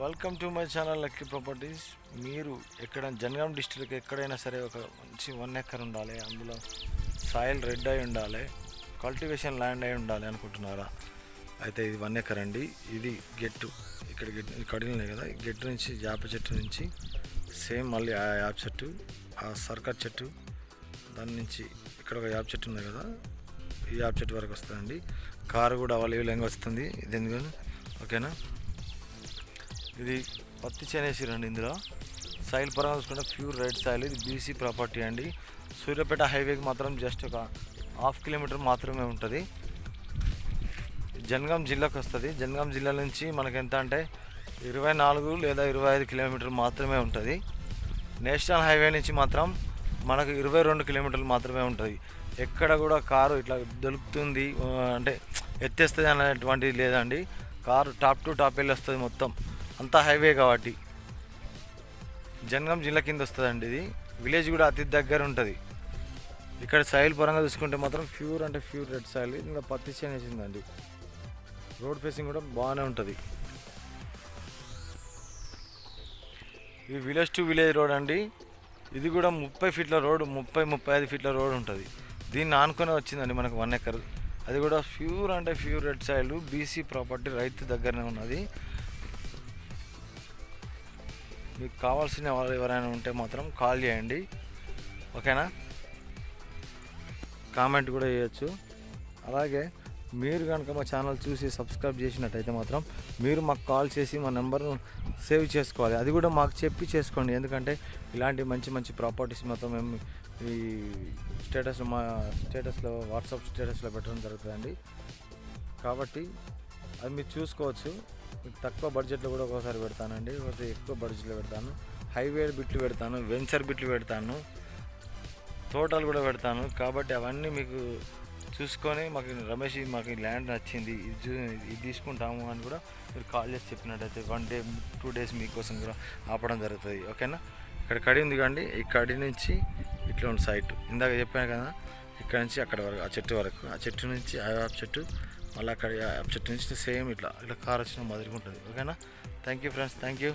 Welcome to my channel Lucky properties మీరు ఎక్కడ Jangaon district ఎక్కడైనా సరే ఒక మంచి వన్ ఎకర్ ఉండాలి. అందులో సాయిల్ రెడ్ అయి ఉండాలి. కల్టివేషన్ ల్యాండ్ అయి ఉండాలి అనుకుంటున్నారా? అయితే ఇది వన్ ఎకర్ అండి. ఇది గెట్టు. ఇక్కడ గెట్ కడిగినాయి కదా. గెట్టు నుంచి యాప చెట్టు నుంచి సేమ్ మళ్ళీ ఆ యాప చెట్టు ఆ సర్కట్ చెట్టు. దాని నుంచి ఇక్కడ ఒక యాప్ చెట్టు ఉంది కదా. ఈ యాప చెట్టు వరకు వస్తుందండి. కారు కూడా అవైలబుల్గా వస్తుంది. ఇది ఎందుకని? ఓకేనా? ఇది పత్తి చేనేసిరండి ఇందులో. సాయిల్ పరంగా చూసుకుంటే ప్యూర్ రెడ్ సాయిల్ ఇది బీసీ ప్రాపర్టీ అండి. సూర్యాపేట హైవేకి మాత్రం జస్ట్ ఒక హాఫ్ కిలోమీటర్ మాత్రమే ఉంటుంది. జనగాం జిల్లాకు వస్తుంది. జనగాం జిల్లా నుంచి మనకి ఎంత అంటే ఇరవై నాలుగు లేదా ఇరవై ఐదు కిలోమీటర్లు మాత్రమే ఉంటుంది. నేషనల్ హైవే నుంచి మాత్రం మనకు ఇరవై రెండు కిలోమీటర్లు మాత్రమే ఉంటుంది. ఎక్కడ కూడా కారు ఇట్లా దొరుకుతుంది అంటే ఎత్తేస్తుంది అనేటువంటిది లేదండి. కారు టాప్ టు టాప్ వెళ్ళి వస్తుంది మొత్తం. అంతా హైవే కాబట్టి. జనగాం జిల్లా కింద వస్తుందండి ఇది. విలేజ్ కూడా అతి దగ్గర ఉంటుంది. ఇక్కడ సాయిల్ పరంగా చూసుకుంటే మాత్రం ప్యూర్ అంటే ప్యూర్ రెడ్ సాయిల్. ఇంకా పత్తి చేనేసిందండి రోడ్ ఫేసింగ్ కూడా బాగానే ఉంటుంది. ఇది విలేజ్ టు విలేజ్ రోడ్ అండి. ఇది కూడా ముప్పై ఫీట్ల రోడ్ ముప్పై ముప్పై ఐదు ఫీట్ల రోడ్ ఉంటుంది. దీన్ని ఆనుకొని వచ్చిందండి మనకు వన్ ఎకర్. అది కూడా ప్యూర్ అంటే pure red soil BC property రైతు దగ్గరనే ఉన్నది. మీకు కావాల్సిన వాళ్ళు ఎవరైనా ఉంటే మాత్రం కాల్ చేయండి. ఓకేనా? కామెంట్ కూడా చేయొచ్చు. అలాగే మీరు కనుక మా ఛానల్ చూసి సబ్స్క్రైబ్ చేసినట్టయితే మాత్రం మీరు మాకు కాల్ చేసి మా నెంబర్ను సేవ్ చేసుకోవాలి. అది కూడా మాకు చెప్పి చేసుకోండి. ఎందుకంటే ఇలాంటి మంచి మంచి ప్రాపర్టీస్ మొత్తం మేము ఈ స్టేటస్ మా స్టేటస్లో వాట్సాప్ స్టేటస్లో పెట్టడం జరుగుతుందండి. కాబట్టి అది మీరు చూసుకోవచ్చు. మీకు తక్కువ బడ్జెట్లో కూడా ఒకసారి పెడతానండి. ఒకటి ఎక్కువ బడ్జెట్లో పెడతాను. హైవే బిట్లు పెడతాను. వెంచర్ బిట్లు పెడతాను. తోటలు కూడా పెడతాను. కాబట్టి అవన్నీ మీకు చూసుకొని మాకు రమేష్ మాకు ఈ ల్యాండ్ నచ్చింది. ఇది ఇది తీసుకుంటాము అని కూడా మీరు కాల్ చేసి చెప్పినట్టయితే వన్ డే టూ డేస్ మీకోసం కూడా ఆపడం జరుగుతుంది. ఓకేనా? ఇక్కడ కడి ఉంది కండి. ఈ కడి నుంచి ఇట్లా ఉంది సైట్. ఇందాక చెప్పాను కదా ఇక్కడ నుంచి అక్కడ వరకు ఆ చెట్టు వరకు. ఆ చెట్టు నుంచి ఆ చెట్టు మళ్ళీ అక్కడ చెట్టు నుంచి సేమ్ ఇట్లా ఇట్లా కార్ వచ్చిన మాదిరిగా ఉంటుంది. ఓకేనా? Thank you friends thank you